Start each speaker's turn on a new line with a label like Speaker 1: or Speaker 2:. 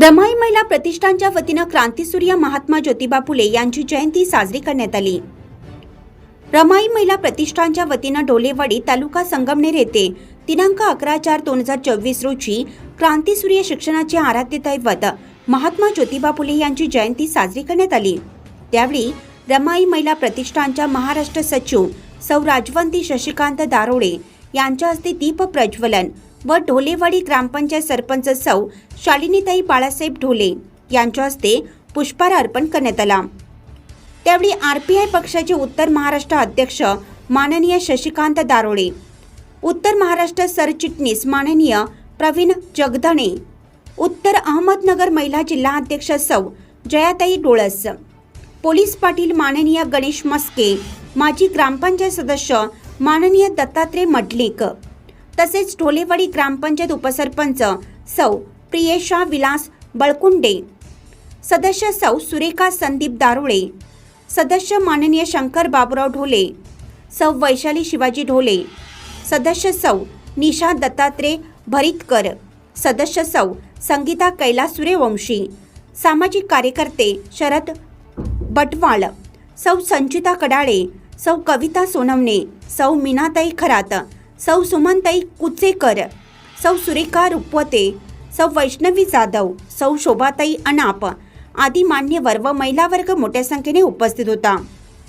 Speaker 1: रमाई महिला प्रतिष्ठानच्या वतीनं क्रांतीसूर्य महात्मा ज्योतिबा फुले यांची जयंती साजरी करण्यात आली. रमाई महिला प्रतिष्ठानच्या वतीनं ढोलेवाडी तालुका संगमनेर येथे दिनांक अकरा चार दोन हजार चोवीस रोजी क्रांतीसूर्य शिक्षणाचे आराध्य दैवत महात्मा ज्योतिबा फुले यांची जयंती साजरी करण्यात आली. त्यावेळी रमाई महिला प्रतिष्ठानच्या महाराष्ट्र सचिव सौ राजवंती शशिकांत दारोडे यांच्या हस्ते दीप प्रज्वलन व ढोलेवाडी ग्रामपंचायत सरपंच सौ शालिनीताई बाळासाहेब ढोले यांच्या हस्ते पुष्पहार अर्पण करण्यात आला. त्यावेळी आर पी आय पक्षाचे उत्तर महाराष्ट्र अध्यक्ष माननीय शशिकांत दारोळे उत्तर महाराष्ट्र सरचिटणीस माननीय प्रवीण जगधणे उत्तर अहमदनगर महिला जिल्हा अध्यक्ष सौ जयाताई डोळस पोलीस पाटील माननीय गणेश मस्के माजी ग्रामपंचायत सदस्य माननीय दत्तात्रय मडलिक तसेच ढोलेवाडी ग्रामपंचायत उपसरपंच सौ प्रियेशा विलास बळकुंडे सदस्य सौ सुरेखा संदीप दारुळे सदस्य माननीय शंकर बाबुराव ढोले सौ वैशाली शिवाजी ढोले सदस्य सौ निशा दत्तात्रय भरितकर सदस्य सौ संगीता कैलास सूर्यवंशी सामाजिक कार्यकर्ते शरद बटवाळ सौ संचिता कडाळे सौ कविता सोनवणे सौ मीनाताई खरात सौ सुमनताई कुचेकर सौ सुरेखा रुपवते सौ वैष्णवी जाधव सौ शोभाताई अनाप आदी मान्यवर व महिला वर्ग मोठ्या संख्येने उपस्थित होता.